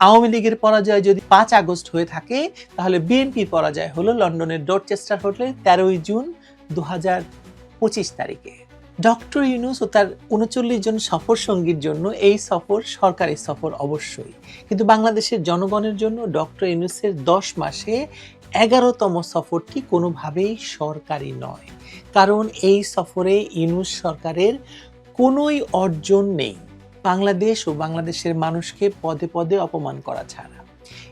আওয়ামী লীগের পরাজয় যদি পাঁচ আগস্ট হয়ে থাকে, তাহলে বিএনপির পরাজয় হলো লন্ডনের ডরচেস্টার হোটেলে তেরোই জুন দু হাজার পঁচিশ তারিখে। ডক্টর ইউনুস ও তার উনচল্লিশ জন সফর সঙ্গীর জন্য এই সফর সরকারি সফর অবশ্যই। কিন্তু বাংলাদেশের জনগণের জন্য ডক্টর ইউনুসের দশ মাসে এগারোতম সফরটি কোনোভাবেই সরকারি নয়। কারণ এই সফরে ইউনুস সরকারের কোনোই অর্জন নেই। বাংলাদেশ ও বাংলাদেশের মানুষকে পদে পদে অপমান করা ছাড়া।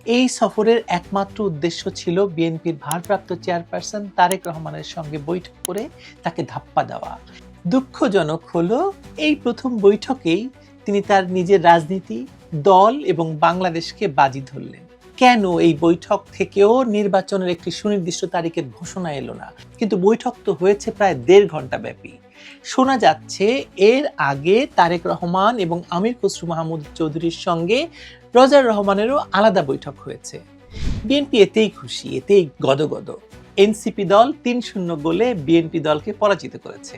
এই সফরের একমাত্র উদ্দেশ্য ছিল বিএনপির ভারপ্রাপ্ত চেয়ারপারসন তারেক রহমানের সঙ্গে বৈঠক করে তাকে ধাপ্পা দেওয়া। দুঃখজনক হলো, এই প্রথম বৈঠকেই তিনি তার নিজের রাজনীতি, দল এবং বাংলাদেশকে বাজি ধরলেন। কেন এই বৈঠক থেকেও নির্বাচনের একটি সুনির্দিষ্ট তারিখের ঘোষণা এলো না? কিন্তু বৈঠক তো হয়েছে প্রায় দেড় ঘণ্টা ব্যাপী। শোনা যাচ্ছে, এর আগে তারেক রহমান এবং আমির খসরু মাহমুদ চৌধুরীর সঙ্গে রজার রহমানেরও আলাদা বৈঠক হয়েছে। বিএনপি এতেই খুশি, এতেই গদগদ। এনসিপি দল তিন শূন্য গোলে বিএনপি দলকে পরাজিত করেছে।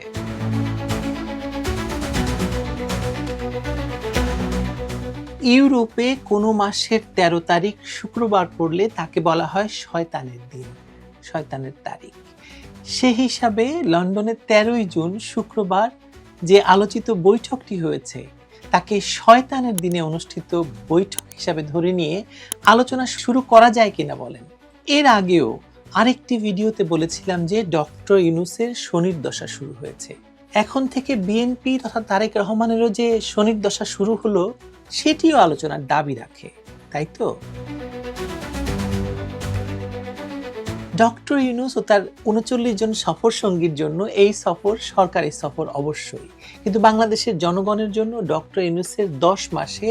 ইউরোপে কোনো মাসের ১৩ তারিখ শুক্রবার পড়লে তাকে বলা হয় শয়তানের দিন, শয়তানের তারিখ। সে হিসাবে লন্ডনের তেরোই জুন, শুক্রবার যে আলোচিত বৈঠকটি হয়েছে, তাকে শয়তানের দিনে অনুষ্ঠিত বৈঠক হিসাবে ধরে নিয়ে আলোচনা শুরু করা যায় কিনা বলেন। এর আগেও আরেকটি ভিডিওতে বলেছিলাম যে ডক্টর ইউনুসের শনির দশা শুরু হয়েছে। এখন থেকে বিএনপি তথা তারেক রহমানেরও যে শনির দশা শুরু হলো, সেটিও আলোচনার দাবি রাখে, তাই তো? ডক্টর ইউনুস ও তার উনচল্লিশ জন সফর সঙ্গীর জন্য এই সফর, সরকারি সফর অবশ্যই। কিন্তু বাংলাদেশের জনগণের জন্য ডক্টর ইউনুসের দশ মাসে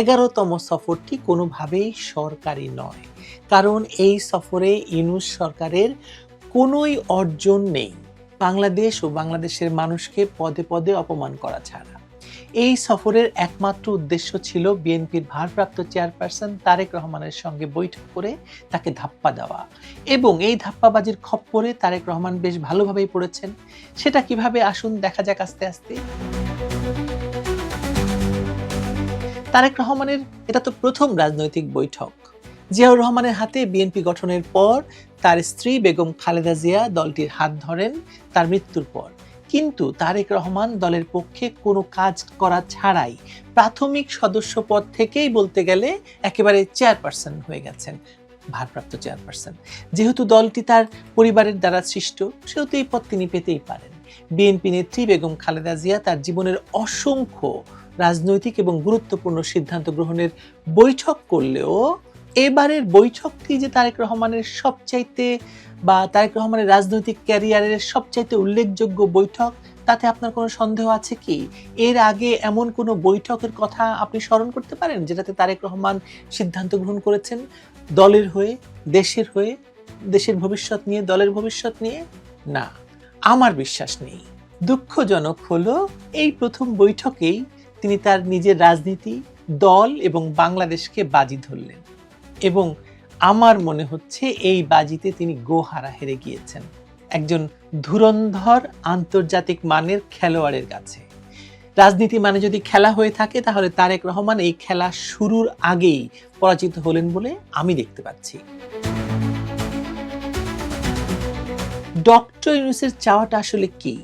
এগারোতম সফরটি কোনোভাবেই সরকারি নয়। কারণ এই সফরে ইউনুস সরকারের কোনোই অর্জন নেই। বাংলাদেশ ও বাংলাদেশের মানুষকে পদে পদে অপমান করা ছাড়া। এই সফরের একমাত্র উদ্দেশ্য ছিল বিএনপির ভারপ্রাপ্ত চেয়ারপারসন তারেক রহমানের সঙ্গে বৈঠক করে তাকে ধাপ্পা দেওয়া। এবং এই ধাপ্পাবাজির খপ্পরে তারেক রহমান বেশ ভালোভাবেই পড়েছেন। সেটা কীভাবে আসুন দেখা যাক আস্তে আস্তে। তারেক রহমানের, এটা তো প্রথম রাজনৈতিক বৈঠক। জিয়াউর রহমানের হাতে বিএনপি গঠনের পর তার স্ত্রী বেগম খালেদা জিয়া দলটির হাত ধরেন, তার মৃত্যুর পর। কিন্তু তারেক রহমান দলের পক্ষে কোনো কাজ করা ছাড়াই প্রাথমিক সদস্য পদ থেকেই বলতে গেলে একেবারে চেয়ারপারসন হয়ে গেছেন, ভারপ্রাপ্ত চেয়ারপারসন। যেহেতু দলটি তার পরিবারের দ্বারা সৃষ্ট, সেহেতু এই পদ তিনি পেতেই পারেন। বিএনপি নেত্রী বেগম খালেদা জিয়া তার জীবনের অসংখ্য রাজনৈতিক এবং গুরুত্বপূর্ণ সিদ্ধান্ত গ্রহণের বৈঠক করলেও এবারের বৈঠকটি যে তারেক রহমানের সবচাইতে বা তারেক রহমানের রাজনৈতিক ক্যারিয়ারের সবচাইতে উল্লেখযোগ্য বৈঠক, তাতে আপনার কোনো সন্দেহ আছে কি? এর আগে এমন কোনো বৈঠকের কথা আপনি স্মরণ করতে পারেন, যেটাতে তারেক রহমান সিদ্ধান্ত গ্রহণ করেছেন দলের হয়ে, দেশের হয়ে, দেশের ভবিষ্যৎ নিয়ে, দলের ভবিষ্যৎ নিয়ে? না, আমার বিশ্বাস নেই। দুঃখজনক হলো, এই প্রথম বৈঠকেই তিনি তার নিজের রাজনীতি, দল এবং বাংলাদেশকে বাজি ধরলেন এবং আমার মনে হচ্ছে এই বাজিতে তিনি গোহারা হেরে গিয়েছেন। একজন ধুরন্ধর আন্তর্জাতিক মানের খেলোয়াড়ের কাছে। রাজনীতি মানে যদি খেলা হয়ে থাকে, তাহলে তারেক রহমান এই খেলা শুরুর আগেই পরাজিত হলেন বলে আমি দেখতে পাচ্ছি। ডক্টর ইউনুসের চাওয়াটা আসলে কি?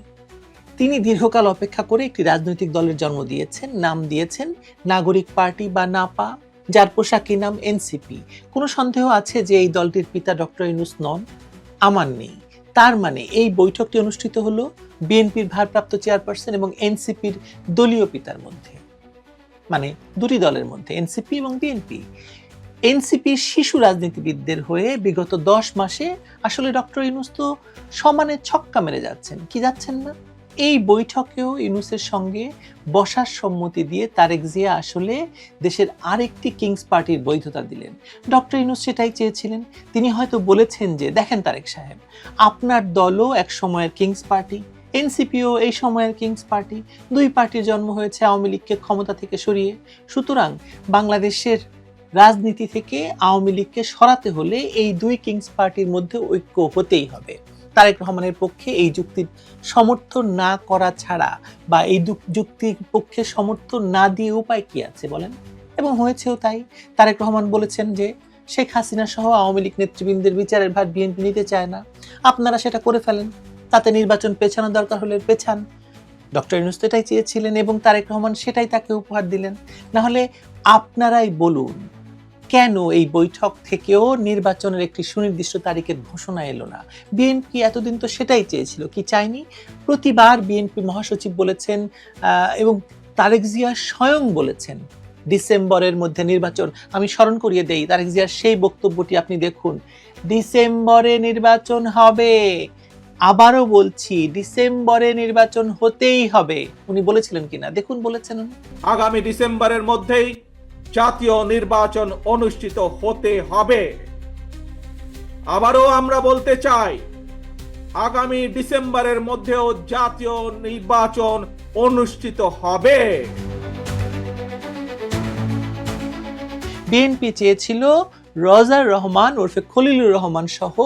তিনি দীর্ঘকাল অপেক্ষা করে একটি রাজনৈতিক দলের জন্ম দিয়েছেন, নাম দিয়েছেন নাগরিক পার্টি বা নাপা। যার পোশাকি নাম এনসিপি কোনো সন্দেহ আছে যে এই দলটির পিতা ডক্টর ইনুস নন? আমার নেই। তার মানে এই বৈঠকটি অনুষ্ঠিত হলো বিএনপির ভারপ্রাপ্ত চেয়ারপারসন এবং এনসিপির দলীয় পিতার মধ্যে। মানে দুটি দলের মধ্যে এনসিপি এবং বিএনপি এনসিপির শিশু রাজনীতিবিদদের হয়ে বিগত দশ মাসে আসলে ডক্টর ইনুস তো সমানে ছক্কা মেরে যাচ্ছেন। কি যাচ্ছেন না? এই বৈঠকেও ইউনুসের সঙ্গে বসার সম্মতি দিয়ে তারেক জিয়া আসলে দেশের আরেকটি কিংস পার্টির বৈধতা দিলেন। ডক্টর ইউনুস সেটাই চেয়েছিলেন। তিনি হয়তো বলেছেন যে, দেখেন তারেক সাহেব, আপনার দলও এক সময়ের কিংস পার্টি, এনসিপিও এই সময়ের কিংস পার্টি, দুই পার্টির জন্ম হয়েছে আওয়ামী লীগকে ক্ষমতা থেকে সরিয়ে। সুতরাং বাংলাদেশের রাজনীতি থেকে আওয়ামী লীগকে সরাতে হলে এই দুই কিংস পার্টির মধ্যে ঐক্য হতেই হবে। তারেক রহমানের পক্ষে এই যুক্তির সমর্থন না করা ছাড়া বা এই যুক্তির পক্ষে সমর্থন না দিয়ে উপায় কি আছে বলেন? এবং হয়েছেও তাই। তারেক রহমান বলেছেন যে, শেখ হাসিনা সহ আওয়ামী লীগ নেতৃবৃন্দের বিচারের ভার বিএনপি নিতে চায় না। আপনারা সেটা করে ফেলেন। তাতে নির্বাচন পেছানো দরকার হলে পেছান। ডক্টর ইউনুস এটাই চেয়েছিলেন এবং তারেক রহমান সেটাই তাকে উপহার দিলেন। না হলে আপনারাই বলুন কেন এই বৈঠক থেকেও নির্বাচনের একটি সুনির্দিষ্ট তারিখের ঘোষণা এলো না? বিএনপি এতদিন তো সেটাই চেয়েছিল। কি চায়নি? প্রতিবার বিএনপি মহাসচিব বলেছেন এবং তারেক জিয়া স্বয়ং বলেছেন, ডিসেম্বরের মধ্যে নির্বাচন। আমি স্মরণ করিয়ে দেই, তারেক জিয়ার সেই বক্তব্যটি আপনি দেখুন। ডিসেম্বরে নির্বাচন হবে, আবারও বলছি, ডিসেম্বরে নির্বাচন হতেই হবে। উনি বলেছিলেন কিনা? দেখুন বলেছেন আগামী ডিসেম্বরের মধ্যেই জাতীয় নির্বাচন অনুষ্ঠিত হতে হবে। আবারও আমরা বলতে চাই, আগামী ডিসেম্বরের মধ্যেও জাতীয় নির্বাচন অনুষ্ঠিত হবে। বিএনপি চেয়েছিল রজার রহমান ওরফে খলিলুর রহমান সহ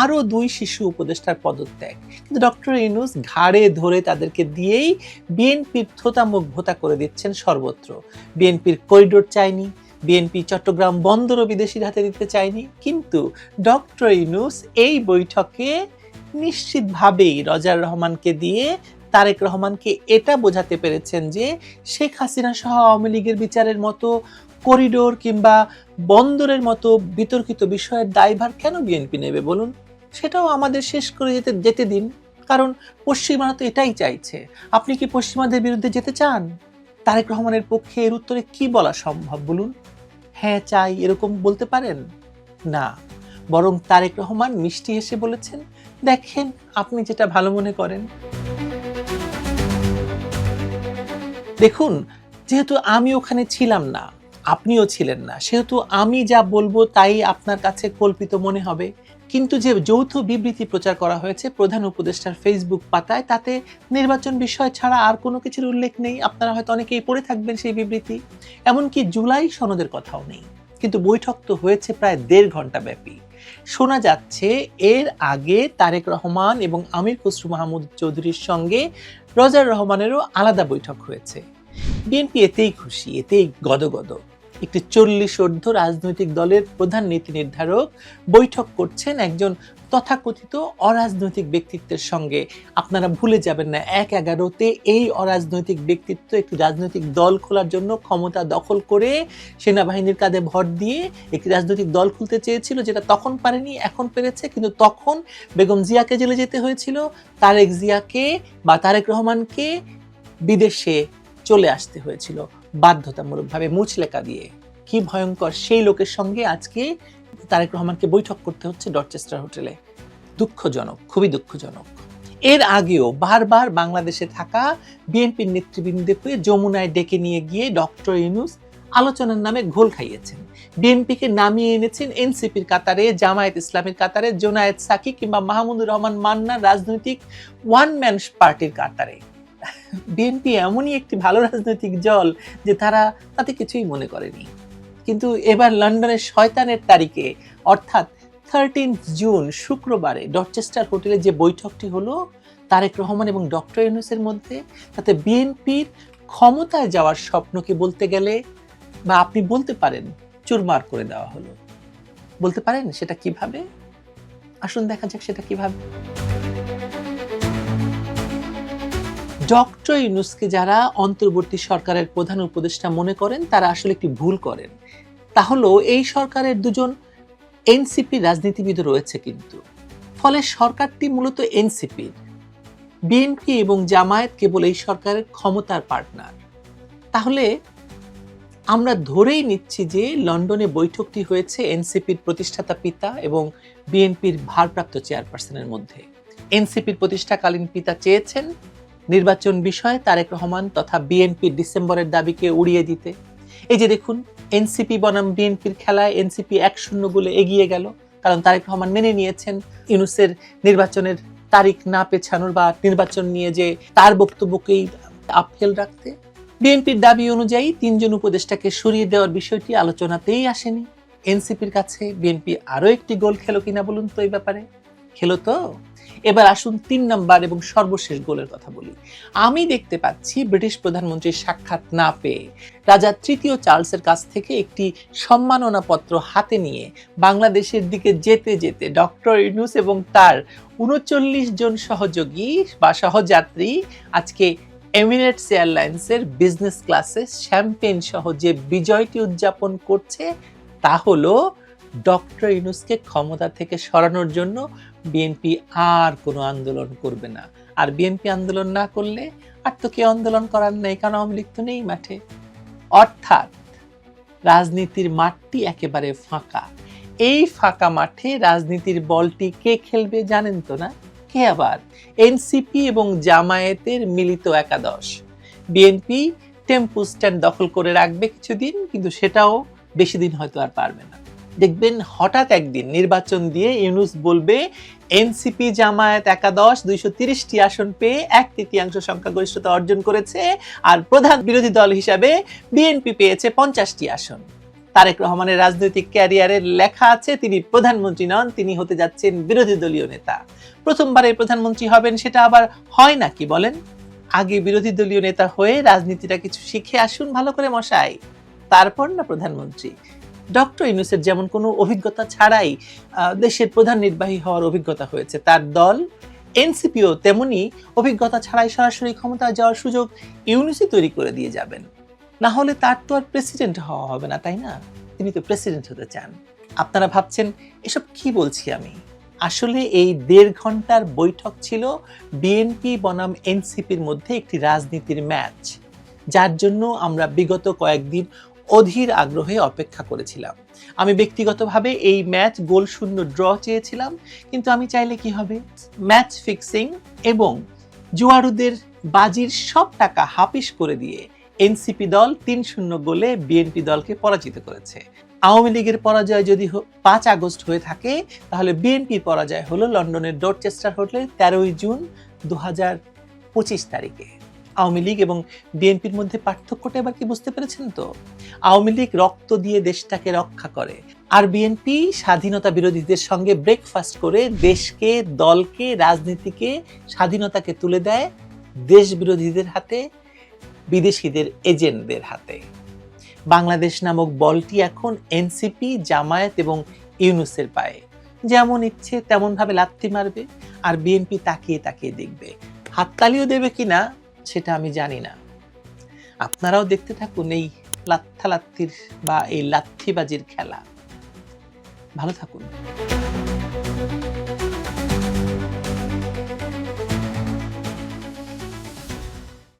আরও দুই শিশু উপদেষ্টার পদত্যাগ। কিন্তু ডক্টর ইনুস ঘাড়ে ধরে তাদেরকে দিয়েই বিএনপির থোতামুখ ভোতা করে দিচ্ছেন সর্বত্র। বিএনপির করিডোর চায়নি, বিএনপি চট্টগ্রাম বন্দরও বিদেশির হাতে দিতে চায়নি। কিন্তু ডক্টর ইনুস এই বৈঠকে নিশ্চিতভাবেই রজার রহমানকে দিয়ে তারেক রহমানকে এটা বোঝাতে পেরেছেন যে শেখ হাসিনা সহ আওয়ামী লীগের বিচারের মতো করিডোর কিংবা বন্দরের মতো বিতর্কিত বিষয়ের দায়ভার কেন বিএনপি নেবে বলুন? সেটাও আমাদের শেষ করে যেতে যেতে দিন। কারণ পশ্চিমারা তো এটাই চাইছে। আপনি কি পশ্চিমাদের বিরুদ্ধে যেতে চান? তারেক রহমানের পক্ষে এর উত্তরে কি বলা সম্ভব বলুন? হ্যাঁ চাই এরকম বলতে পারেন? না। বরং তারেক রহমান মিষ্টি হেসে বলেছেন, দেখেন, আপনি যেটা ভালো মনে করেন। দেখুন, যেহেতু আমি ওখানে ছিলাম না আপনিও ছিলেন না। সেহেতু আমি যা বলব তাই আপনার কাছে কল্পিত মনে হবে। কিন্তু যে যৌথ বিবৃতি প্রচার করা হয়েছে প্রধান উপদেষ্টার ফেসবুক পাতায়, তাতে নির্বাচন বিষয় ছাড়া আর কোনো কিছুর উল্লেখ নেই। আপনারা হয়তো অনেকেই পড়ে থাকবেন সেই বিবৃতি। এমনকি জুলাই সনদের কথাও নেই। কিন্তু বৈঠক তো হয়েছে প্রায় দেড় ঘণ্টা ব্যাপী। শোনা যাচ্ছে এর আগে তারেক রহমান এবং আমির খসরু মাহমুদ চৌধুরীর সঙ্গে রজার রহমানেরও আলাদা বৈঠক হয়েছে। বিএনপি এতেই খুশি, এতেই গদগদ। একটি চল্লিশ ঊর্ধ্ব রাজনৈতিক দলের প্রধান নীতি নির্ধারক বৈঠক করছেন একজন তথাকথিত অরাজনৈতিক ব্যক্তিত্বের সঙ্গে। আপনারা ভুলে যাবেন না, এক এগারোতে এই অরাজনৈতিক ব্যক্তিত্ব একটি রাজনৈতিক দল খোলার জন্য ক্ষমতা দখল করে সেনাবাহিনীর কাঁধে ভর দিয়ে একটি রাজনৈতিক দল খুলতে চেয়েছিল, যেটা তখন পারেনি, এখন পেরেছে। কিন্তু তখন বেগম জিয়াকে জেলে যেতে হয়েছিল, তারেক জিয়াকে বা তারেক রহমানকে বিদেশে চলে আসতে হয়েছিল। বাধ্যতামূলকভাবে মুচলেকা দিয়ে কি ভয়ঙ্কর সেই লোকের সঙ্গে আজকে তারেক রহমানকে বৈঠক করতে হচ্ছে ডরচেস্টার হোটেলে। দুঃখজনক, খুবই দুঃখজনক। এর আগেও বারবার বাংলাদেশে থাকা বিএনপির নেতৃবৃন্দকে যমুনায় ডেকে নিয়ে গিয়ে ডক্টর ইউনুস আলোচনার নামে ঘোল খাইয়েছেন। বিএনপিকে নামিয়ে এনেছেন এনসিপির কাতারে, জামায়াত ইসলামের কাতারে, জোনায়েদ সাকি কিংবা মাহমুদুর রহমান মান্নার রাজনৈতিক ওয়ান ম্যান পার্টির কাতারে। বিএনপি এমনই একটি ভালো রাজনৈতিক দল যে তারা তাতে কিছুই মনে করেনি। কিন্তু এবার লন্ডনের শয়তানের তারিখে, অর্থাৎ থার্টিন জুন শুক্রবারে ডরচেস্টার হোটেলে যে বৈঠকটি হলো, তারেক রহমান এবং ডক্টর ইউনুসের মধ্যে, তাতে বিএনপির ক্ষমতায় যাওয়ার স্বপ্নকে বলতে গেলে, বা আপনি বলতে পারেন, চুরমার করে দেওয়া হলো। বলতে পারেন সেটা কীভাবে? আসুন দেখা যাক সেটা কীভাবে। ডক্টর ইউনুসকে যারা অন্তর্বর্তী সরকারের প্রধান উপদেষ্টা মনে করেন, তারা আসলে একটি ভুল করেন। তা হলো এই সরকারের দুজন এনসিপি রাজনীতিবিদ রয়েছে কিন্তু। ফলে সরকারটি মূলত এনসিপির বিএনপি এবং জামায়াত কেবল এই সরকারের ক্ষমতার পার্টনার। তাহলে আমরা ধরেই নিচ্ছি যে লন্ডনে বৈঠকটি হয়েছে এনসিপির প্রতিষ্ঠাতা পিতা এবং বিএনপির ভারপ্রাপ্ত চেয়ারপারসনের মধ্যে। এনসিপির প্রতিষ্ঠাকালীন পিতা চেয়েছেন নির্বাচন বিষয়ে তারেক রহমান তথা বিএনপির ডিসেম্বরের দাবিকে উড়িয়ে দিতে। এই যে দেখুন এনসিপি বনাম বিএনপির খেলায় এনসিপি এক শূন্য গোলে এগিয়ে গেল। কারণ তারেক রহমান মেনে নিয়েছেন ইউনুসের নির্বাচনের তারিখ না পেছানোর বা নির্বাচন নিয়ে যে তার বক্তব্যকেই আপহেল রাখতে। বিএনপির দাবি অনুযায়ী তিনজন উপদেষ্টাকে সরিয়ে দেওয়ার বিষয়টি আলোচনাতেই আসেনি। এনসিপির কাছে বিএনপি আরও একটি গোল খেলো কিনা বলুন তো এই ব্যাপারে। খেলো তো? এবার আসুন তিন নম্বর এবং সর্বশেষ গোলের কথা বলি। আমি দেখতে পাচ্ছি ব্রিটিশ প্রধানমন্ত্রীর সাক্ষাৎ না পেয়ে রাজা তৃতীয় চার্লসের কাছ থেকে একটি সম্মাননা পত্র হাতে নিয়ে বাংলাদেশের দিকে যেতে যেতে ডক্টর ইউনুস এবং তার উনচল্লিশ জন সহযোগী বা সহযাত্রী আজকে এমিরেটস এয়ারলাইন্সের বিজনেস ক্লাসে শ্যাম্পেন সহ যে বিজয়টি উদযাপন করছে তা হলো ডক্টর ইউনুসকে ক্ষমতা থেকে সরানোর জন্য বিএনপি আর কোনো আন্দোলন করবে না। আর বিএনপি আন্দোলন না করলে আর তো কেউ আন্দোলন করার নেই, কারণ আওয়ামী লীগ তো নেই মাঠে। অর্থাৎ রাজনীতির মাঠটি একেবারে ফাঁকা। এই ফাঁকা মাঠে রাজনীতির বলটি কে খেলবে জানেন তো না? কে আবার? এনসিপি এবং জামায়াতের মিলিত একাদশ। বিএনপি টেম্পু স্ট্যান্ড দখল করে রাখবে কিছুদিন, কিন্তু সেটাও বেশি দিন হয়তো আর পারবে না। দেখবেন হঠাৎ একদিন নির্বাচন দিয়ে ইউনুস বলবে, এনসিপি জামায়াত একাদশ দুইশো তিরিশটি আসন পেয়ে এক তৃতীয়াংশ সংখ্যাগরিষ্ঠতা অর্জন করেছে আর প্রধান বিরোধী দল হিসাবে বিএনপি পেয়েছে পঞ্চাশটি আসন। তারেক রহমানের রাজনৈতিক ক্যারিয়ারের লেখা আছে, তিনি প্রধানমন্ত্রী নন, তিনি হতে যাচ্ছেন বিরোধী দলীয় নেতা। প্রথমবারে প্রধানমন্ত্রী হবেন সেটা আবার হয় নাকি বলেন? আগে বিরোধী দলীয় নেতা হয়ে রাজনীতিটা কিছু শিখে আসুন ভালো করে মশাই। তারপর না প্রধানমন্ত্রী। ডক্টর ইউনুসের যেমন কোনো অভিজ্ঞতা ছাড়াই দেশের প্রধান নির্বাহী হওয়ার অভিজ্ঞতা হয়েছে। তার দল, এনসিপিও তেমনি অভিজ্ঞতা ছাড়াই সরাসরি ক্ষমতায় যাওয়ার সুযোগ ইউনুসই তৈরি করে দিয়ে যাবেন। না হলে তার তো আর প্রেসিডেন্ট হওয়া হবে না, তাই না? তিনি তো প্রেসিডেন্ট হতে চান। আপনারা ভাবছেন, এসব কি বলছি আমি? আসলে এই দেড় ঘণ্টার বৈঠক ছিল বিএনপি বনাম এনসিপির মধ্যে একটি রাজনীতির ম্যাচ, যার জন্য আমরা বিগত কয়েকদিন অধীর আগ্রহে অপেক্ষা করেছিলাম। আমি ব্যক্তিগতভাবে এই ম্যাচ গোল শূন্য ড্র চেয়েছিলাম, কিন্তু আমি চাইলে কি হবে? ম্যাচ ফিক্সিং এবং জুয়ারুদের বাজির সব টাকা হাপিস করে দিয়ে এনসিপি দল তিন শূন্য গোলে বিএনপি দলকে পরাজিত করেছে। আওয়ামী লীগের পরাজয় যদি পাঁচ আগস্ট হয়ে থাকে, তাহলে বিএনপির পরাজয় হলো লন্ডনের ডরচেস্টার হোটেলে তেরোই জুন দু পঁচিশ তারিখে। আওয়ামী লীগ এবং বিএনপির মধ্যে পার্থক্যটা এবার কি বুঝতে পেরেছেন তো? আওয়ামী লীগ রক্ত দিয়ে দেশটাকে রক্ষা করে আর বিএনপি স্বাধীনতা বিরোধীদের সঙ্গে ব্রেকফাস্ট করে দেশকে, দলকে, রাজনীতিকে স্বাধীনতাকে তুলে দেয় দেশ বিরোধীদের হাতে, বিদেশিদের এজেন্টদের হাতে। বাংলাদেশ নামক বলটি এখন এনসিপি, জামায়াত এবং ইউনুসের পায়ে। যেমন ইচ্ছে তেমনভাবে লাত্তি মারবে আর বিএনপি তাকিয়ে তাকিয়ে দেখবে। হাততালিও দেবে কিনা সেটা আমি জানি না। আপনারাও দেখতে থাকুন এই লাত্থালাত্তির বা এই লাথিবাজির খেলা। ভালো থাকুন।